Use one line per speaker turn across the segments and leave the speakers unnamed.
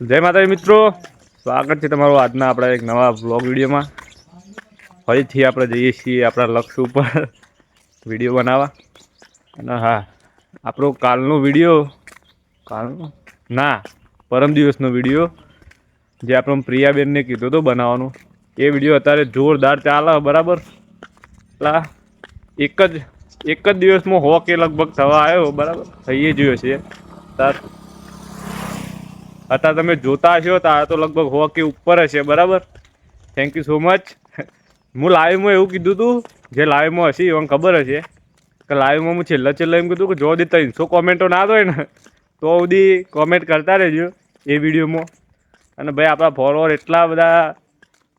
જય માતાજી મિત્રો. સ્વાગત છે તમારું આજના આપણા એક નવા બ્લોગ વિડીયોમાં. ફરીથી આપણે જઈએ છીએ આપણા લક્ષ્ય ઉપર વીડિયો બનાવવા. અને હા, આપણો કાલનો વીડિયો, કાલનો? ના, પરમ દિવસનો વીડિયો જે આપણો પ્રિયાબેનને કીધું હતો બનાવવાનો. એ વીડિયો અત્યારે જોરદાર ચાલે, બરાબર? એટલા એક જ એક જ દિવસમાં હો કે લગભગ થવા આવ્યો, બરાબર? થઈએ જોયો છે તાર અત્યારે તમે જોતા હશો તો આ તો લગભગ હો કે ઉપર હશે, બરાબર? થેન્ક યુ સો મચ હું લાઈવમાં એવું કીધું હતું જે લાઈવમાં હશે એવું ખબર હશે કે લાઈવમાં હું છેલ્લા છેલ્લા એમ કીધું કે જો દી ત્રણસો કોમેન્ટો ના હોય ને, તો સુધી કોમેન્ટ કરતા રહેજો એ વિડીયોમાં અને ભાઈ, આપણા ફોલોવર એટલા બધા,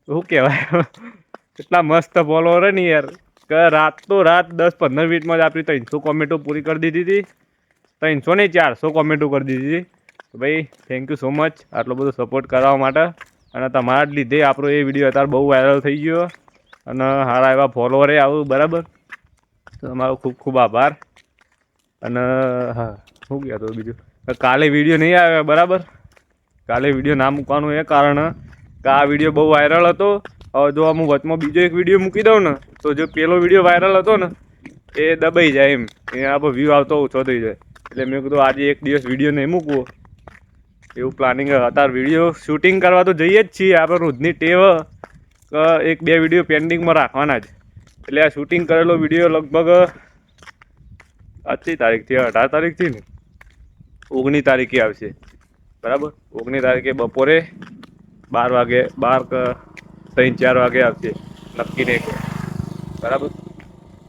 શું કહેવાય, એટલા મસ્ત ફોલોવર ને યાર, કે રાત તો રાત દસ પંદર મિનિટમાં જ આપણી ત્રણસો કોમેન્ટો પૂરી કરી દીધી હતી. ત્રણસો નહીં, ચારસો કોમેન્ટો કરી દીધી હતી. ભાઈ થેન્ક યુ સો મચ આટલો બધો સપોર્ટ કરવા માટે. અને તમારા જ લીધે આપણો એ વીડિયો અત્યારે બહુ વાયરલ થઈ ગયો. અને સારા એવા ફોલોવરે આવું, બરાબર? તો તમારો ખૂબ ખૂબ આભાર. અને, હા, શું કહેતો બીજું? કે કાલે વીડિયો નહીં આવ્યો, બરાબર? કાલે વીડિયો ના મૂકવાનું એ કારણ કે આ વીડિયો બહુ વાયરલ હતો. હવે જો હું વચમાં બીજો એક વીડિયો મૂકી દઉં ને, તો જો પેલો વીડિયો વાયરલ હતો ને, એ દબાઈ જાય એમ. એ આપણો વ્યૂ આવતો ઓછો થઈ જાય. એટલે મેં કીધું આજે એક દિવસ વીડિયો નહીં મૂકવો. એવું પ્લાનિંગ અત્યારે વીડિયો શૂટિંગ કરવા તો જઈએ જ છીએ. આપણે રોજની ટેવ એક બે વીડિયો પેન્ડિંગમાં રાખવાના જ. એટલે આ શૂટિંગ કરેલો વીડિયો લગભગ, આજથી તારીખથી અઢાર તારીખથી ને? ઓગણીસ તારીખે આવશે. બરાબર? ઓગણીસ તારીખે બપોરે બાર વાગે, બાર ત્રણ, ચાર વાગે આવશે. નક્કી નહીં બરાબર?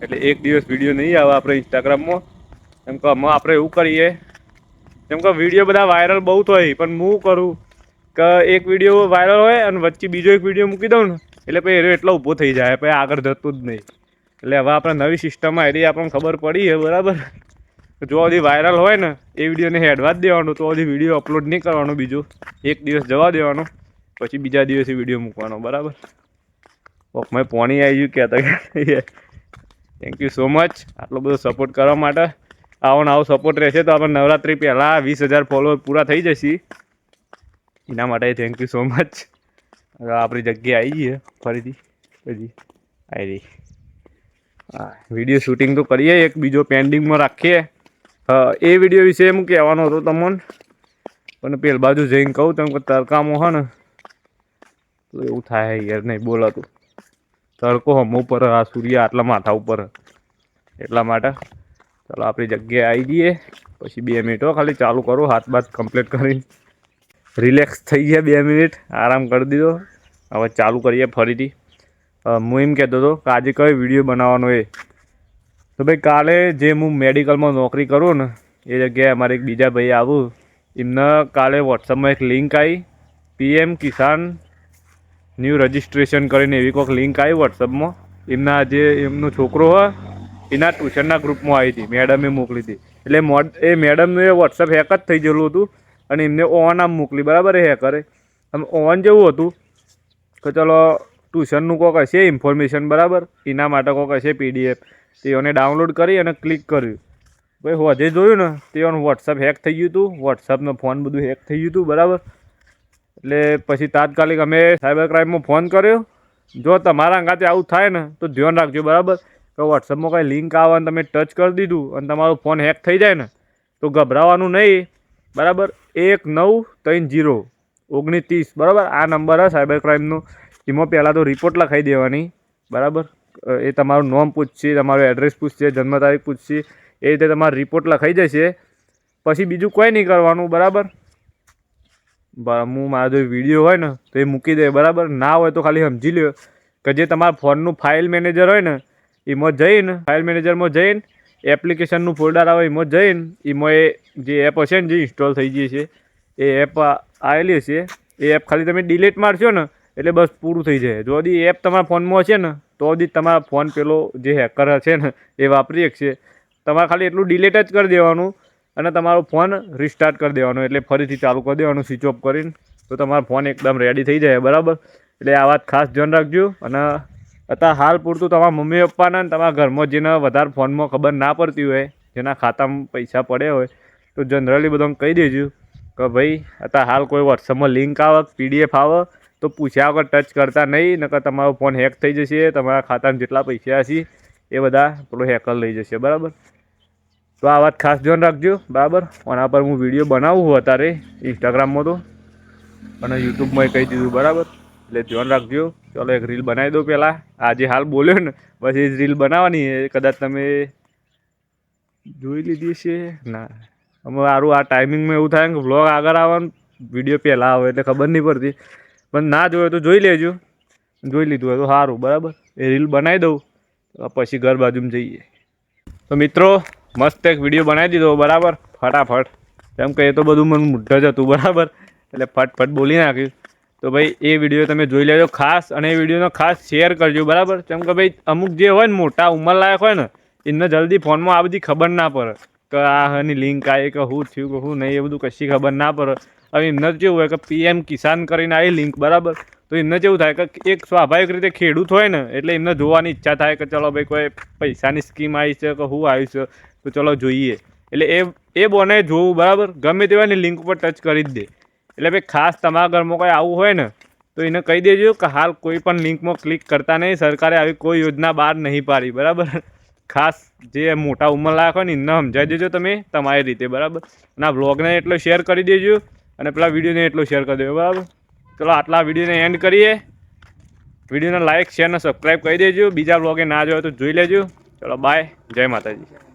એટલે એક દિવસ વીડિયો નહીં આવે આપણે ઇન્સ્ટાગ્રામમાં એમ કે અમે આપણે એવું કરીએ કેમ કે વીડિયો બધા વાયરલ બહુ થાય પણ હું કરું કે એક વીડિયો વાયરલ હોય અને વચ્ચે બીજો એક વીડિયો મૂકી દઉં ને, એટલે પછી એરો એટલો ઊભો થઈ જાય, પછી આગળ જતું જ નહીં. એટલે હવે આપણે નવી સિસ્ટમમાં એરી આપણને ખબર પડી છે, બરાબર? જો હજી વાયરલ હોય ને, એ વિડીયોને હેડવા જ દેવાનું, તો હજી વીડિયો અપલોડ નહીં કરવાનો બીજો. એક દિવસ જવા દેવાનો, પછી બીજા દિવસે વીડિયો મૂકવાનો, બરાબર? મેં પોણી આવી ગયું, કહેતા થેન્ક યુ સો મચ આટલો બધો સપોર્ટ કરવા માટે. આવો આવો સપોર્ટ રહેશે તો આપણે નવરાત્રી પહેલાં વીસ હજાર ફોલોઅર પૂરા થઈ જશે. એના માટે થેન્ક યુ સો મચ આપણી જગ્યાએ આવી ગઈ ફરીથી. પછી આવી રહી. હા વીડિયો શૂટિંગ તો કરીએ, એક બીજો પેન્ડિંગમાં રાખીએ. હા એ વીડિયો વિશે હું કહેવાનો હતો તમને. પણ પેલ બાજુ જઈને કહું, તમે તડકામાં હે ને, તો એવું થાય યાર, નહીં બોલાતું. તડકો હમ ઉપર, આ સૂર્ય આટલા માથા ઉપર. એટલા માટે ચાલો, આપણી જગ્યાએ આવી જઈએ પછી બે મિનિટ ખાલી ચાલુ કરો, હાથ બાથ કમ્પ્લીટ કરી. રિલેક્સ થઈ ગયા બે મિનિટ, આરામ કરી દીધો. હવે ચાલુ કરીએ ફરીથી. હું એમ કહેતો હતો કે આજે કયો વીડિયો બનાવવાનો એ? તો ભાઈ, કાલે જે હું મેડિકલમાં નોકરી કરું ને, એ જગ્યાએ અમારે એક બીજા ભાઈ આવું. એમને કાલે વોટ્સઅપમાં એક લિંક આવી પીએમ કિસાન ન્યૂ રજિસ્ટ્રેશન કરીને એવી કોઈક લિંક આવી વોટ્સઅપમાં એમના જે એમનો છોકરો હોય એના ટ્યુશનના ગ્રુપમાં આવી હતી, મેડમે મોકલી હતી. એટલે મોડ, એ મેડમને વોટ્સઅપ હેક જ થઈ ગયેલું હતું અને એમને ઓન આમ મોકલી, બરાબર એ હેકરે આમ ઓન જેવું હતું કે ચલો ટ્યુશનનું કોક હશે ઇન્ફોર્મેશન બરાબર? એના માટે કોક હશે પીડીએફ તેઓને ડાઉનલોડ કરી અને ક્લિક કર્યું. ભાઈ હોજે જોયું ને તેઓનું વોટ્સઅપ હેક થઈ ગયું હતું. વોટ્સઅપનો ફોન બધું હેક થઈ ગયું હતું, બરાબર? એટલે પછી તાત્કાલિક અમે સાયબર ક્રાઇમમાં ફોન કર્યો. જો તમારા અંગાતે આવું થાય ને, તો ધ્યાન રાખજો, બરાબર? કે વોટ્સઅપમાં કાંઈ લિંક આવે અને તમે ટચ કરી દીધું અને તમારો ફોન હેક થઈ જાય ને, તો ગભરાવાનું નહીં. બરાબર? એક નવ ત્રણ જીરો. ઓગણીસ ત્રીસ બરાબર? આ નંબર હા સાયબર ક્રાઇમનો એમાં પહેલાં તો રિપોર્ટ લખાઈ દેવાની. બરાબર? એ તમારું નામ પૂછશે, તમારું એડ્રેસ પૂછશે, જન્મ તારીખ પૂછશે, એ રીતે તમારો રિપોર્ટ લખાઈ જશે. પછી બીજું કોઈ નહીં કરવાનું, બરાબર? હું મારો જો વીડિયો હોય ને, તો એ મૂકી દે, બરાબર? ના હોય તો ખાલી સમજી લ્યો કે જે તમારા ફોનનું ફાઇલ મેનેજર હોય ને એમાં જઈને ફાઇલ મેનેજરમાં જઈને એપ્લિકેશનનું ફોલ્ડર આવે એમાં જઈને એમાં એ જે એપ હશે ને જે ઇન્સ્ટોલ થઈ ગઈ છે, એ એપ આવેલી હશે, એ એપ ખાલી તમે ડિલીટ મારશો ને, એટલે બસ પૂરું થઈ જાય. જો હજી એપ તમારા ફોનમાં હશે ને, તો હજી તમારા ફોન પેલો જે હેકર હશે ને, એ વાપરી શકશે. તમારે ખાલી એટલું ડિલીટ જ કરી દેવાનું અને તમારો ફોન રિસ્ટાર્ટ કરી દેવાનો, એટલે ફરીથી ચાલુ કરી દેવાનું સ્વિચ ઓફ કરીને, તો તમારો ફોન એકદમ રેડી થઈ જાય, બરાબર? એટલે આ વાત ખાસ ધ્યાન રાખજો અને અત્યારે હાલ પૂરતું તમારા મમ્મી પપ્પાના તમારા ઘરમાં જેને વધારે ફોનમાં ખબર ના પડતી હોય, જેના ખાતામાં પૈસા પડ્યા હોય, તો જનરલી બધાને કહી દેજો કે ભાઈ અત્યારે હાલ કોઈ વોટ્સઅપમાં લિંક આવે પીડીએફ આવે, તો પૂછ્યા વગર ટચ કરતા નહીં, નકર તમારો ફોન હેક થઈ જશે, તમારા ખાતામાં જેટલા પૈસા હશે, એ બધા પેલો હેકર લઈ જશે, બરાબર? તો આ વાત ખાસ ધ્યાન રાખજો, બરાબર? આના પર હું વીડિયો બનાવું છું અત્યારે ઇન્સ્ટાગ્રામમાં તો, અને યુટ્યુબમાં કહી દીધું, બરાબર? એટલે ધ્યાન રાખજો. ચલો એક રીલ બનાવી દો પહેલાં આજે હાલ બોલ્યો ને બસ એ જ રીલ બનાવવાની એ કદાચ તમે જોઈ લીધી છે ના. અમે સારું આ ટાઈમિંગમાં એવું થાય કે વ્લોગ આગળ આવવાનું વીડિયો પહેલાં આવે એટલે ખબર નહીં પડતી. પણ ના જોયો તો જોઈ લેજો. જોઈ લીધું હોય તો સારું બરાબર? એ રીલ બનાવી દઉં પછી ઘર બાજુમાં જઈએ. તો મિત્રો મસ્ત એક વીડિયો બનાવી દીધો બરાબર? ફટાફટ. કેમ કે એ તો બધું મને મૂઢ જ હતું બરાબર? એટલે ફટફટ બોલી નાખ્યું. તો ભાઈ, એ વીડિયો તમે જોઈ લેજો ખાસ અને એ વિડીયોનો ખાસ શેર કરજો, બરાબર? કેમ કે ભાઈ, અમુક જે હોય ને મોટા ઉંમરલાયક હોય ને, એમને જલ્દી ફોનમાં આ બધી ખબર ના પડે કે આ હની લિંક આવી કે શું થયું કે શું નહીં, એ બધું કશી ખબર ના પડે. હવે એમને જેવું હોય કે પીએમ કિસાન કરીને આવી લિંક બરાબર? તો એમને કેવું થાય કે એક સ્વાભાવિક રીતે ખેડૂત હોય ને, એટલે એમને જોવાની ઈચ્છા થાય કે ચલો ભાઈ, કોઈ પૈસાની સ્કીમ આવી છે કે શું આવી છે, તો ચલો જોઈએ. એટલે એ એ બોને જોવું, બરાબર? ગમે તેવાની લિંક ઉપર ટચ કરી જ દે. એટલે ભાઈ ખાસ તમારા ઘરમાં કોઈ આવું હોય ને, તો એને કહી દેજો કે હાલ કોઈ પણ લિંકમાં ક્લિક કરતા નહીં, સરકારે આવી કોઈ યોજના બહાર નહીં પાડી, બરાબર? ખાસ જે મોટા ઉંમરલાયક હોય ને એને સમજાવી દેજો તમે તમારી રીતે, બરાબર? અને આ બ્લોગને એટલો શેર કરી દેજો, અને પેલા વિડીયોને એટલો શેર કરી દેજો, બરાબર? ચલો, આટલા વિડીયોને એન્ડ કરીએ. વિડીયોને લાઇક શેર અને સબસ્ક્રાઈબ કરી દેજો. બીજા બ્લોગે ના જોયો તો જોઈ લેજો. ચલો બાય જય માતાજી.